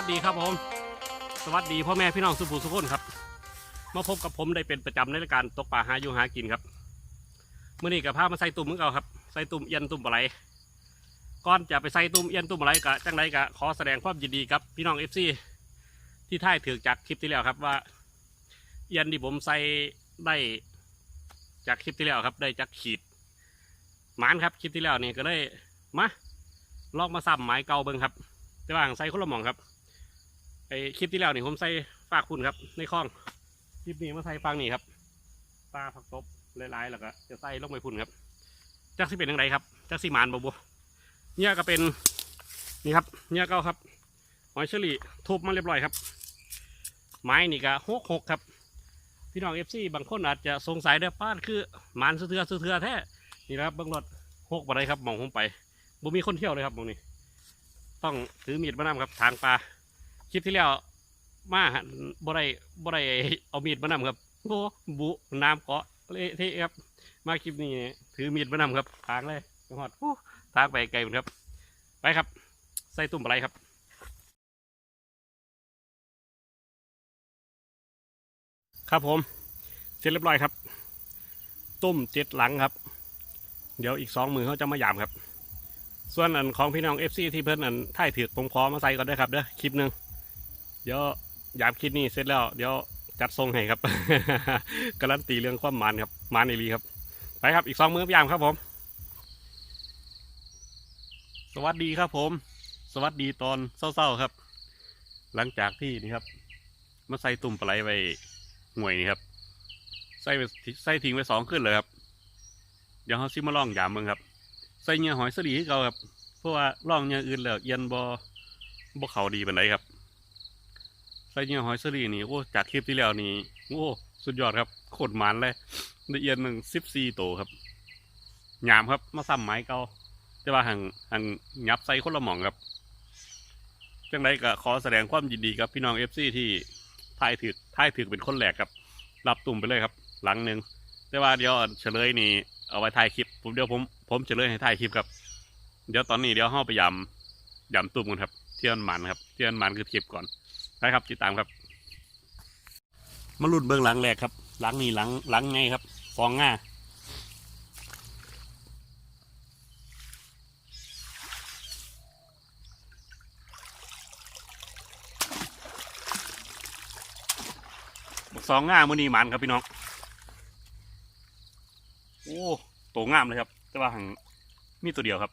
สวัสดีครับผม สวัสดีพ่อแม่พี่น้องสุภูสุขคนครับ มาพบกับผมได้เป็นประจำในรายการตกปลาหาอยู่หากินครับเมื่อนี้กับพามาใส่ตุ่มมือเก่าครับ ใส่ตุ่มเอียนตุ่มปลาไหลก่อนจะไปใส่ตุ่มเอียนตุ่มปลาไหลกะจังไรกะขอแสดงความยินดีครับพี่น้องเอฟซีที่ท่ายถือจากคลิปที่แล้วครับว่าเอียนที่ผมใส่ได้จากคลิปที่แล้วครับ ได้จากขีดหมานครับคลิปที่แล้วนี่ก็เลยมาลองมาซ้ำหมายเก่าเบิ้งครับแต่ว่าใส่คนละหมองครับ ไอคลิปที่แล้วนี่ผมใส่ฝากคุณครับ ในคลองคลิปนี้มาใส่ฟังนี่ครับปลาผักตบหลายๆแล้วก็จะใส่ลงไปพุ่นครับจักสิเป็นยังไงครับจักสิมานบ่บ่เนี่ยก็เป็นนี่ครับเนี่ยเก้าครับหอยเชอรี่ทุบมาเรียบร้อยครับ ไม้นี่ก็หกหกครับ พี่น้องเอฟซีบางคนอาจจะสงสัยเด้อป้านคือมานเสือเสือเสือแท้นี่นะครับเบางรถหกบ่ได้ครับมองผมไปบ่มีคนเที่ยวเลยครับมองนี้ ต้องถือมีดมานำครับทางปลา คลิปที่แล้วมาบ่ได้บ่ได้เอามีดมานำครับโอ้บุน้ำเกาะเละเทะครับ มาคลิปนี้ถือมีดมานำครับทางเลยจังหวัดโอ้ทางไปไกลหมดครับ ไปครับ ใส่ตุ่มอะไรครับครับผมเสร็จเรียบร้อยครับ ตุ้มเจ็ดหลังครับ เดี๋ยวอีกสองมือเขาจะมาหยามครับ ส่วนอันของพี่น้องเอฟซีที่เพิ่นอันถ่ายถือผมขอมาใส่ก่อนด้วยครับเด้อคลิปหนึ่ง เดี๋ยวหยามคลิปนี้เสร็จแล้ว เดี๋ยวจัดทรงให้ครับ การันตีเรื่องความมันครับมันอีหลีครับ ไปครับอีกสองมือพยายามครับผม สวัสดีครับผม สวัสดีตอนเศร้าๆครับ หลังจากที่นี่ครับ มาใส่ตุ่มปลาไหลไว้ห่วยนี่ครับ ใส่ไปใส่ทิ้งไว้สองขึ้นเลยครับ เดี๋ยวเขาซิมาลองยามมึงครับ ใส่เนื้อหอยสลีให้เขาครับ เพราะว่าล่องเนื้ออื่นแล้วเอียนบอบ่เขาดีเปานใดครับ เนื้อหอยสลีนี่โอ้จากคลิปที่แล้วนี่โอ้สุดยอดครับโคตรมันเลยได้เอียนหนึ่งสิบสี่โตครับยามครับมาซ้ำไม้เก่าแต่ว่าหังหังยับใส่คนละหม่องครับจังไรก็ขอแสดงความยินดีกับพี่น้องเอฟซีที่ทายถือทายถือเป็นคนแรกครับ รับตุ่มไปเลยครับ หลังหนึ่งแต่ว่าเดี๋ยวเฉลยนี่เอาไว้ถ่ายคลิปผมเดี๋ยวผมผมเฉลยให้ถ่ายคลิปครับ เดี๋ยวตอนนี้เดี๋ยวห้าไปยำยำตุ่มกันครับ เที่ยนหมันครับ เที่ยนหมันคือคลิปก่อน ไปครับ ติดตามครับ มาลุ้นเบื้องหลังแรกครับ หลังนี่หลังหลังไงครับ ฟองง่าบักสองง่ามือนีหมันครับพี่น้อง โอ้โตงามเลยครับ แต่ว่าหังมีตัวเดียวครับ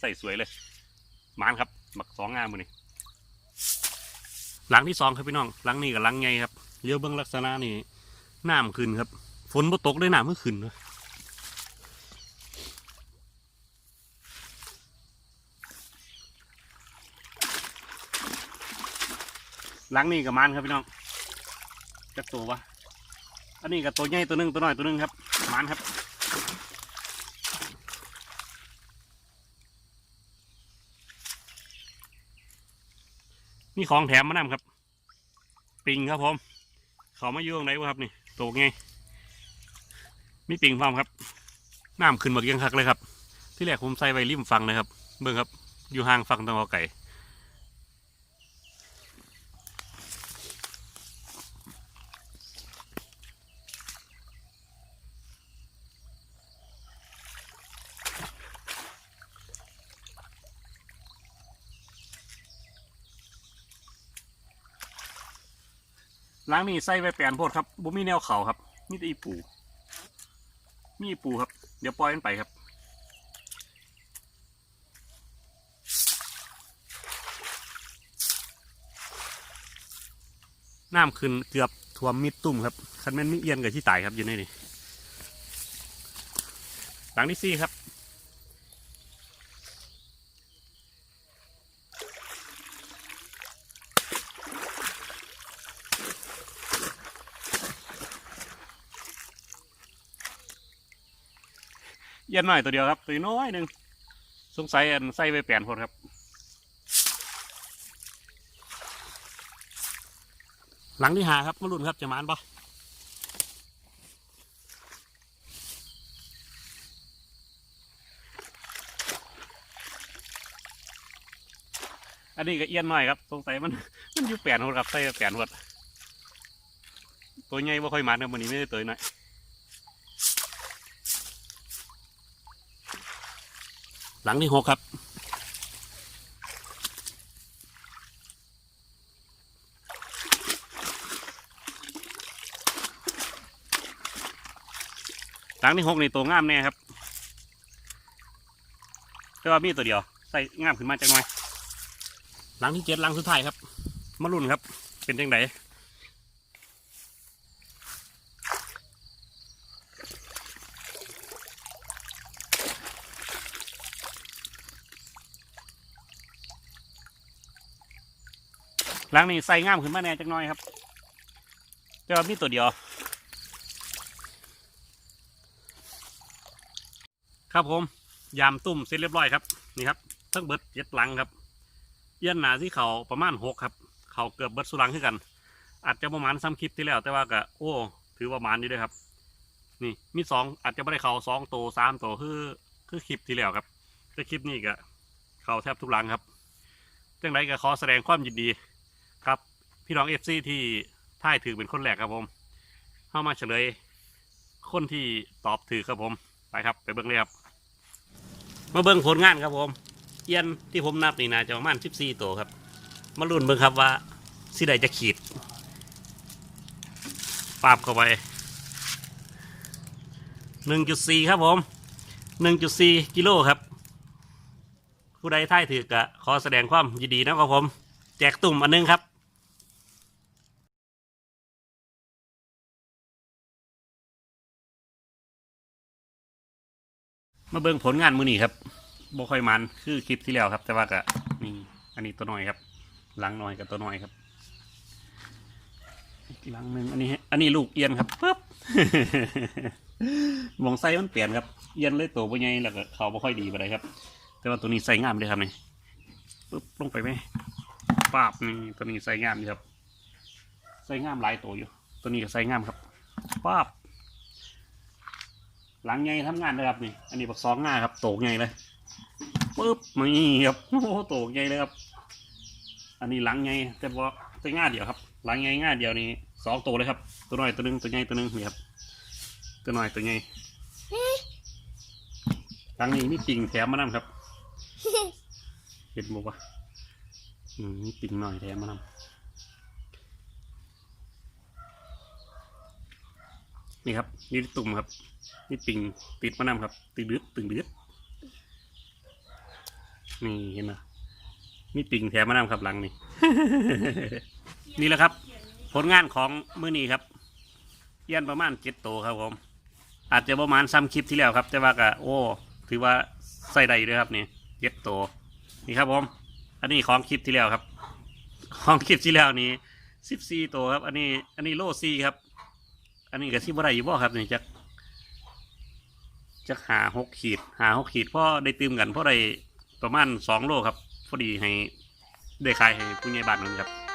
ใส่สวยเลยหมันครับบักสองงามมือนี่ หลังที่สองครับพี่น้องหลังนี้กับหลังไงครับเลี้ยวเบื้องลักษณะนี่น้ำขึ้นครับ ฝนบ่ตกได้น้ำเมื่อขึ้นเลยหลังนี้กับมันครับพี่น้องจักตัววะอันนี้กับตัวใหญ่ตัวหนึงตัวน้อยตัวหนึงครับมันครับ มีของแถมมานำครับ ปิงครับผม เขามาอยู่ตรงไหนวะครับนี่ตกไงมีปิงพร้อมครับน้ำขึ้นมาเกียงคักเลยครับ ที่แรกผมใส่ไว้ริมฟังนะครับ เบิ่งครับ อยู่ห่างฟังตะงอไก่ ล้างนี่ใส่ไว้แปลนโพดครับบ่มีแนวเขาครับมีแต่อีปู มีอีปูครับ เดี๋ยวปล่อยมันไปครับน้ำขึ้นเกือบท่วมมิดตุ่มครับคันแม่นมีเอียนกับที่ตายครับอยู่ในนี่หลังที่สี่ครับ เอียนหน่อยตัวเดียวครับ ตัวน้อยหนึ่งสงสัยอันใส่ไปแปลนโพดครับหลังที่หาครับมาลุ้นครับจะมานปะอันนี้ก็เอียนหน่อยครับ สงสัยมันมันอยู่แปลนหดครับใส่แปลนหดตัวใหญ่บ่ค่อยมันครับวันนี้ไม่ได้ตัวน้อย ลังที่หกครับหลังที่หกนี่ตัวงามแน่ครับแต่ว่ามีตัวเดียว ใส่งามขึ้นมาจังหน่อยหลังที่เจ็ดหลังสุดท้ายครับ มารุ่นครับ เป็นจังได หลังนี้ใส่ง่ามขึ้นมาแน่จังหน่อยครับแต่ว่ามีตัวเดียว ครับผม ยามตุ่มเสร็จเรียบร้อยครับ นี่ครับทั้งเบิดเจ็ดหลังครับเอี้ยนหนาที่เขาประมาณหกครับ เขาเกือบเบิดสุรังขึ้นกัน อาจจะประมาณซ้ำคลิปที่แล้ว แต่ว่าก็โอ้ ถือประมาณนี้ด้วยครับ นี่มีสองอาจจะไม่ได้เขาสองโตสามโตคือคือคลิปที่แล้วครับแต่คลิปนี้ก็เขาแทบทุกหลังครับจังไรก็ขอแสดงความยินดี ครับพี่น้องเอฟซีที่ท่ายถือเป็นคนแรกครับผมเข้ามาเฉลย คนที่ตอบถือครับผม ไปครับ ไปเบิ้งเลยครับ มาเบิ้งผลงานครับผมเอียนที่ผมนับนี่นะจะประมาณสิบสี่ตัวครับ มาลุ้นเบิ่งครับว่าสิใดจะขีดปาบเข้าไปหนึ่งจุดสี่ครับผมหนึ่งจุดสี่กิโลครับ ผู้ใดท่ายถือกะขอแสดงความยินดีนะครับผม แจกตุ่มอันหนึงครับ มาเบิ่งผลงานมือนี้ครับบ่ค่อยมันคือคลิปที่แล้วครับ แต่ว่าก็นี่อันนี้ตัวน้อยครับ หลังน้อยกับตัวน้อยครับอีกหลังหนึ่งอันนี้ฮะอันนี้ลูกเอียนครับปึ๊บหมองไส้มันเปลี่ยนครับเอียนเลยตัวบ่ใหญ่แล้วก็เขาบ่ค่อยดีไปเลยครับ แต่ว่าตัวนี้ใส่งามเลยครับนี่ปึ๊บลงไปไหมปาบนี่ตัวนี้ใส่งามดีครับใส่งามหลายตัวอยู่ ตัวนี้ก็ใส่งามครับปาบ หลังใหญ่ทำงานเลยครับนี่ อันนี้บักซองง่าครับ โตกใหญ่เลยปึ๊บนี่ครับโอ้โหโตกใหญ่เลยครับ อันนี้หลังใหญ่แต่ว่าแต่ง่าเดียวครับ หลังใหญ่ง่าเดียวนี่สองตัวเลยครับ ตัวน้อยตัวหนึงตัวใหญ่ตัวหนึงนี่ครับ ตัวน้อยตัวใหญ่หลังนี้มีปิงแถมมานำครับ เห็นบอกว่าอืมมีปิงหน่อยแถมมานำ นี่ครับ นี่ตุ่มครับ นี่ปิงติดมานำครับตึงดืดตึงดืดนี่เห็นไหมมีปิงแถมมานำครับหลังนี่ นี่แหละครับ ผลงานของมือนี้ครับเอี้ยนประมาณเจ็ดโตวครับผม อาจจะประมาณซ้ำคลิปที่แล้วครับ แต่ว่าก็โอ้ ถือว่าใส่ได้ด้วยครับนี่เจ็ดโตวนี่ครับผม อันนี้ของคลิปที่แล้วครับ ของคลิปที่แล้วนี้สิบสี่ตัวครับ อันนี้ อันนี้โลสี่ครับ อันนี้ก็ที่บ่ได้อยู่บ่ครับนี่จักจักหาหกขีด หาหกขีดพ่อได้ตืมกันพ่อได้ประมาณสองโลครับพอดีให้ได้ขายให้ผู้ใหญ่บ้านนั่นครับ